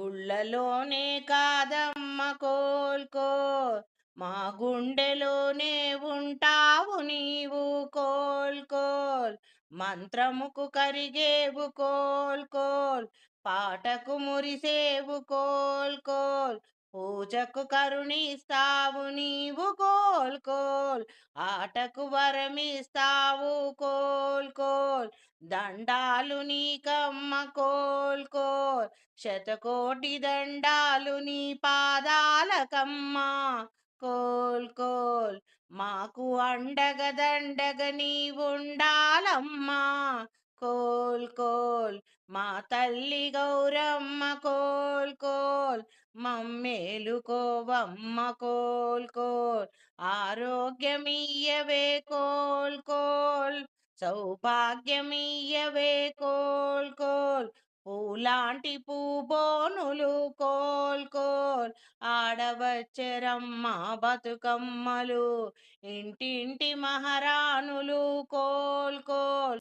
గుళ్ళలోనే కాదమ్మ కోల్కో. మా గుండెలోనే ఉంటావు నీవు కోల్కోల్. మంత్రముకు కరిగేవు కోల్కోల్. పాటకు మురిసేవు కోల్కోల్. పూజకు కరుణిస్తావు నీవు కోల్కోల్ ఆటకు వరమిస్తావు కోల్కోల్ దండాలు నీకమ్మ కోల్కోల్ శతకోటి దండాలు నీ పాదాలకమ్మ కోల్. మాకు అండగ దండగ నీవుండాలమ్మా. కోల్కోల్ మా తల్లి గౌరమ్మ కోల్కోల్ మమ్మేలుకోవమ్మ కోల్కోల్ ఆరోగ్యమియ్యవే కోల్కోల్ సౌభాగ్యమియ్యవే కోల్కోల్ పూలాంటి పూబోనులు కోల్కోల్ ఆడవచ్చరమ్మ బతుకమ్మలు. ఇంటింటి మహారాణులు కోల్కోల్